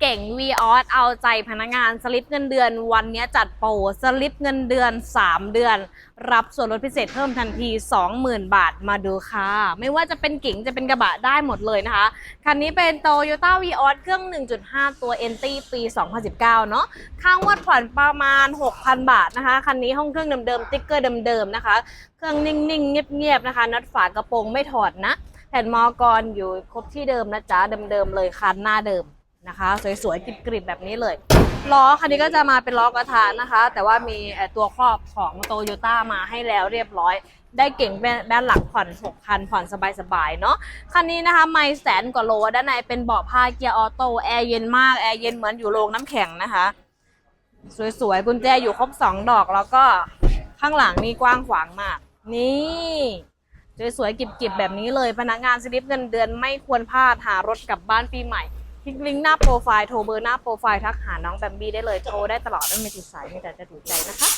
เก่ง v ีออสเอาใจพนักงานสลิปเงินเดือน วันนี้จัดโปรสลิปเงินเดือน 3 เดือน รับส่วนลดพิเศษเพิ่มทันที 20,000 บาทมาดูค่ะ ไม่ว่าจะเป็นเก๋งจะเป็นกระบะได้หมดเลยนะคะ คันนี้เป็น Toyota v ีออสเครื่อง 1.5 ตัว n t ปี 2019 เนาะค่างวดผ่อนประมาณ 6,000 บาทนะคะ คันนี้ห้องเครื่องเดิมๆติ๊กเกอร์เดิมๆนะคะ เครื่องนิ่งๆ เงียบๆนะคะน็อตฝากระโปรงไม่ถอดนะ แผ่นมอกรอยู่ครบที่เดิมนะจ๊ะเดิมๆเลยคันหน้าเดิม นะคะ สวยๆกริบๆแบบนี้เลยล้อคันนี้ก็จะมาเป็นล้อกระทานนะคะ แต่ว่ามีตัวครอบของโตโยต้ามาให้แล้วเรียบร้อย ได้เก่งด้านหลังผ่อน6,000ผ่อนสบายๆเนาะคันนี้นะคะไม่แสนกว่าโลด้านในเป็นเบาะผ้าเกียร์ออโต้แอร์เย็นมากแอร์เย็นเหมือนอยู่โรงน้ำแข็งนะคะ สวยๆกุญแจอยู่ครบ 2 ดอกแล้วก็ข้างหลังนี่กว้างขวางมาก นี่สวยๆกิบๆแบบนี้เลยพนักงานสลิปเงินเดือนไม่ควรพลาดหารถกลับบ้านปีใหม่ ลิกลิงก์หน้าโปรไฟล์โทรเบอร์หน้าโปรไฟล์ทักหาน้องแบมบี้ได้เลยโทรได้ตลอดไม่มีติดสายมีแต่จะถูกใจนะคะ